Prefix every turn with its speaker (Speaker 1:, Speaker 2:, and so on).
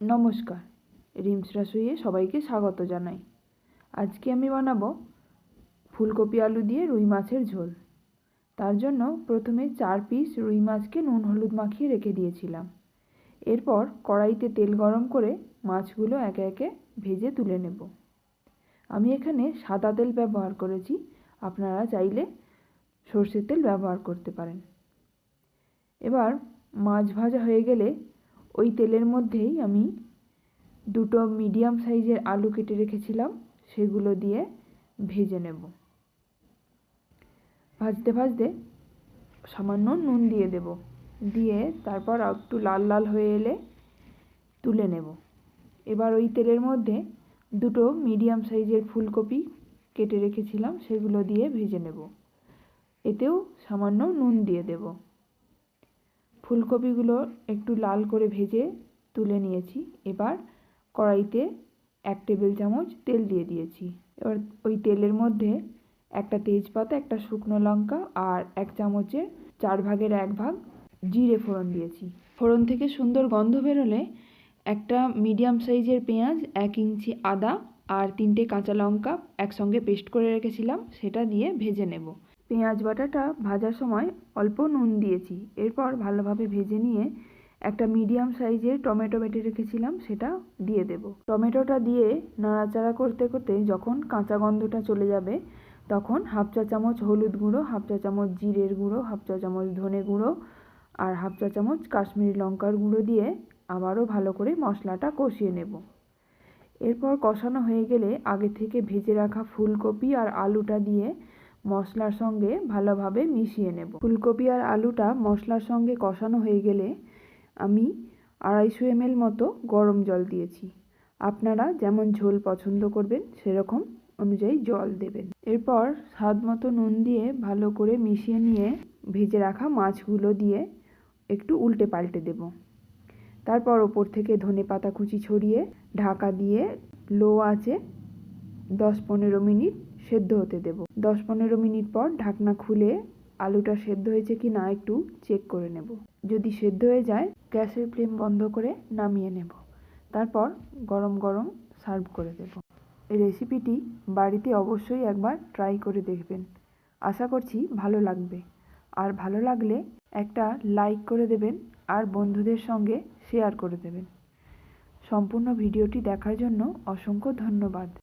Speaker 1: নমস্কার। রিমস রাসুইয়ে সবাইকে স্বাগত জানাই। আজকে আমি বানাবো ফুলকপি আলু দিয়ে রুই মাছের ঝোল। তার জন্য প্রথমে চার পিস রুই মাছকে নুন হলুদ মাখিয়ে রেখে দিয়েছিলাম। এরপর কড়াইতে তেল গরম করে মাছগুলো একে একে ভেজে তুলে নেব। আমি এখানে সাদা তেল ব্যবহার করেছি। আপনারা চাইলে সর্ষের তেল ব্যবহার করতে পারেন। এবার মাছ ভাজা হয়ে গেলে ওই তেলের মধ্যেই আমি দুটো মিডিয়াম সাইজের আলু কেটে রেখেছিলাম, সেগুলো দিয়ে ভেজে নেব। ভাজতে ভাজতে সামান্য নুন দিয়ে দেব। দিয়ে তারপর একটু লাল লাল হয়ে এলে তুলে নেব। এবার ওই তেলের মধ্যে দুটো মিডিয়াম সাইজের ফুলকপি কেটে রেখেছিলাম, সেগুলো দিয়ে ভেজে নেব। এতেও সামান্য নুন দিয়ে দেব। ফুলকপিগুলো একটু লাল করে ভেজে তুলে নিয়েছি। এবার কড়াইতে এক টেবিল চামচ তেল দিয়ে দিয়েছি। এবার ওই তেলের মধ্যে একটা তেজপাতা, একটা শুকনো লঙ্কা আর এক চামচের চার ভাগের এক ভাগ জিরে ফোড়ন দিয়েছি। ফোড়ন থেকে সুন্দর গন্ধ বেরোলে একটা মিডিয়াম সাইজের পেঁয়াজ, এক ইঞ্চি আদা আর তিনটে কাঁচা লঙ্কা একসঙ্গে পেস্ট করে রেখেছিলাম। সেটা দিয়ে ভেজে নেব। পেঁয়াজ বাটাটা ভাজার সময় অল্প নুন দিয়েছি। এরপর ভালোভাবে ভেজে নিয়ে একটা মিডিয়াম সাইজের টমেটো বেটে রেখেছিলাম, সেটা দিয়ে দেব। টমেটোটা দিয়ে নাড়াচাড়া করতে করতে যখন কাঁচা গন্ধটা চলে যাবে, তখন হাফ চা চামচ হলুদ গুঁড়ো, হাফ চা চামচ জিরের গুঁড়ো, হাফ চা চামচ ধনে গুঁড়ো আর হাফ চা চামচ কাশ্মীরি লঙ্কার গুঁড়ো দিয়ে আবারও ভালো করে মশলাটা কষিয়ে নেব। এরপর কষানো হয়ে গেলে আগে থেকে ভেজে রাখা ফুলকপি আর আলুটা দিয়ে মশলার সঙ্গে ভালোভাবে মিশিয়ে নেব। ফুলকপি আর আলুটা মশলার সঙ্গে কষানো হয়ে গেলে আমি আড়াইশো এমএল মতো গরম জল দিয়েছি। আপনারা যেমন ঝোল পছন্দ করবেন, সেরকম অনুযায়ী জল দেবেন। এরপর স্বাদ মতো নুন দিয়ে ভালো করে মিশিয়ে নিয়ে ভেজে রাখা মাছগুলো দিয়ে একটু উল্টে পাল্টে দেব। তারপর ওপর থেকে ধনে পাতা কুচি ছড়িয়ে ঢাকা দিয়ে লো আছে দশ পনেরো মিনিট সেদ্ধ হতে দেব। দশ পনেরো মিনিট পর ঢাকনা খুলে আলুটা সেদ্ধ হয়েছে কি না একটু চেক করে নেব। যদি সেদ্ধ হয়ে যায়, গ্যাসের ফ্লেম বন্ধ করে নামিয়ে নেব। তারপর গরম গরম সার্ভ করে দেব। এই রেসিপিটি বাড়িতে অবশ্যই একবার ট্রাই করে দেখবেন। আশা করছি ভালো লাগবে। আর ভালো লাগলে একটা লাইক করে দেবেন আর বন্ধুদের সঙ্গে শেয়ার করে দেবেন। সম্পূর্ণ ভিডিওটি দেখার জন্য অসংখ্য ধন্যবাদ।